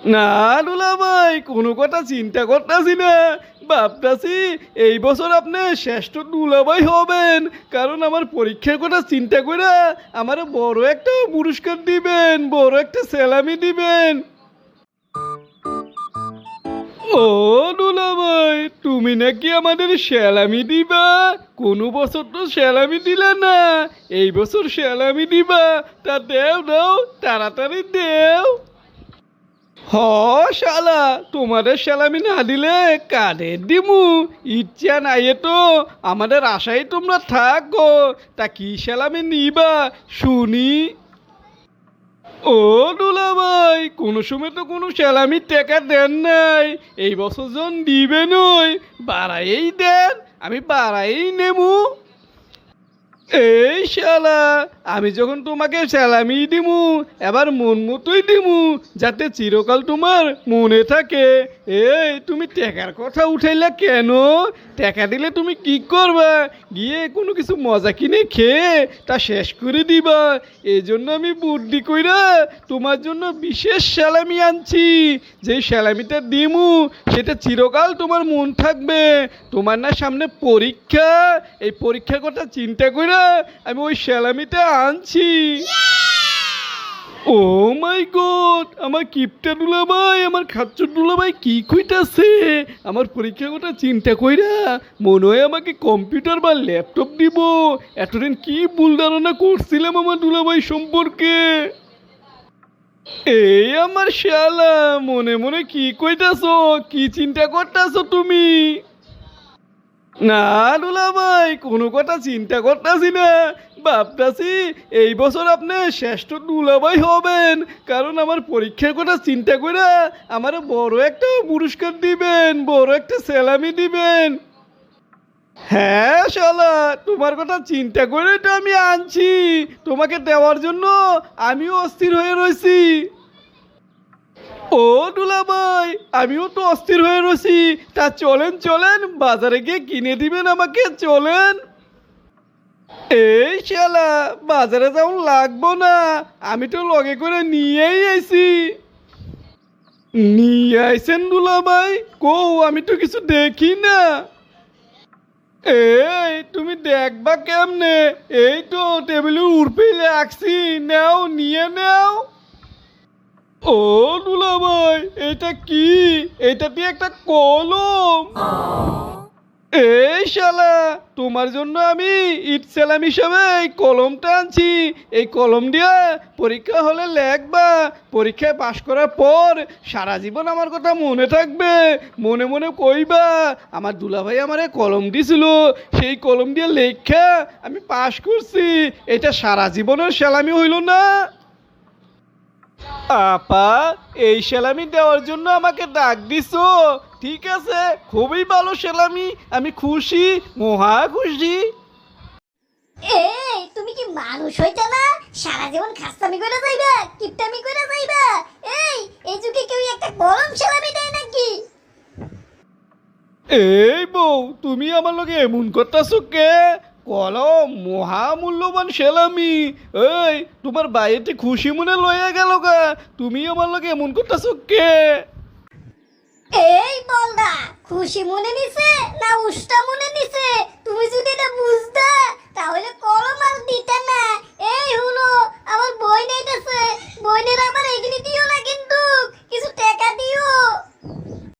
না দুলা ভাই, কোনো কথা চিন্তা করতেছি না। ভাবতাছি এই বছর আপনি শ্রেষ্ঠ দুলাভাই হবেন, কারণ আমার পরীক্ষার কথা চিন্তা করে আমার বড় একটা পুরস্কার দিবেন, বড় একটা স্যালামি দিবেন। ও দুলা ভাই, তুমি নাকি আমাদের স্যালামি দিবা? কোনো বছর তো স্যালামি দিলে না, এই বছর স্যালামি দিবা। তা দেও, দাও, তাড়াতাড়ি দেও। হ, শালা, তোমাদের স্যালামি না দিলে কাদের দিমু ইচ্ছা নাই তো, আমাদের আশায় তোমরা থাকো। তা কি স্যালামি নিবা, শুনি। ও দুলা ভাই, কোনো সময় তো কোনো স্যালামি টাকা দেন নাই। এই বছর জন দিবেন ওই বাড়াই দেন, আমি বাড়াই নেব এই শালা, আমি যখন তোমাকে স্যালামি দিমু, এবার মন মতোই দিমু, যাতে চিরকাল তোমার মনে থাকে। এই, তুমি টাকার কথা উঠাইলা কেন? টাকা দিলে তুমি কি করবা? গিয়ে কোনো কিছু মজা কিনে খেয়ে তা শেষ করে দিবা। এই জন্য আমি বুদ্ধি কইরা তোমার জন্য বিশেষ স্যালামি আনছি। যে স্যালামিটা দিমু, সেটা চিরকাল তোমার মন থাকবে। তোমার না সামনে পরীক্ষা, এই পরীক্ষার কথা চিন্তা কইরা আমি ওই স্যালামিটা আনছি। ও মাই গড আমার কিপটা ভাই আমার খাচ্চর ভাই কি কইতাছে? আমার পরীক্ষার কথা চিন্তা কইরা মনে হয় আমাকে কম্পিউটার বা ল্যাপটপ দিব। এতদিন কি ভুল ধারণা করছিলাম আমার দুলা ভাই সম্পর্কে? এই আমার শালা মনে মনে কি কইতাছো? কি চিন্তা করতাছো তুমি? না দুলা ভাই, কোনো কথা চিন্তা করতাছি না। ভাবতাছি এই বছর আপনি শ্রেষ্ঠ দুলাভাই হবেন। কারণ আমার পরীক্ষার কথা চিন্তা করে আমার বড় একটা পুরস্কার দিবেন, বড় একটা স্যালামি দিবেন। হ্যাঁ শালা, তোমার কথা চিন্তা করে তো আমি আনছি। তোমাকে দেওয়ার জন্য আমিও অস্থির হয়ে রয়েছি ও দুলা ভাই আমিও তো অস্থির হয়ে রয়েছি। তা চলেন চলেন, বাজারে গিয়ে কিনে দিবেন আমাকে, চলেন। এই শালা, বাজারে যাও লাগবো না, আমি তো লগে করে নিয়েই আইছি। নিয়ে আইছেন দুলা ভাই কৌ আমি তো কিছু দেখি না। এই, তুমি দেখবা কেমনে? এই তো টেবিলের উড়পিলে রাখছি নাও, নিয়ে নাও। ও দুলা ভাই এটা কি? এটা দিয়ে একটা কলম? এই শালা, তোমার জন্য আমি ইট সেলাম হিসাবে এই কলমটা আনছি। এই কলম দিয়ে পরীক্ষা হলে লেখবা। পরীক্ষায় পাশ করার পর সারা জীবন আমার কথা মনে থাকবে, মনে মনে কইবা, আমার দুলাভাই আমারে কলম দিছিল, সেই কলম দিয়ে লেখা আমি পাশ করছি। এটা সারা জীবনের সেলামি হইল না। আপা এই সেলামি দেওয়ার জন্য আমাকে ডাক দিছো। ঠিক আছে খুবই ভালো সেলামি আমি খুশি মহা খুশি। এই তুমি কি মানুষ হইতে না? সারা জীবন খাস্তামি করে যাইবা কিপটামি করে যাইবা। এই এই যুগে কেউ একটা গরম সেলামি দেয় নাকি? এই বউ তুমি আমার লগে এমন করতেছো কে? কলম মহামূল্যবান সেলামি। এই, তোমার বাইরেটি খুশি মনে লইয়া গেল গা। তুমি আমার লগে এমন করতেছ কে? এই বলদা, খুশি মনে নিছে না উষ্টা মনে নিছে? তুমি যদি এটা বুঝতা, তাহলে কলম আর দিতে না।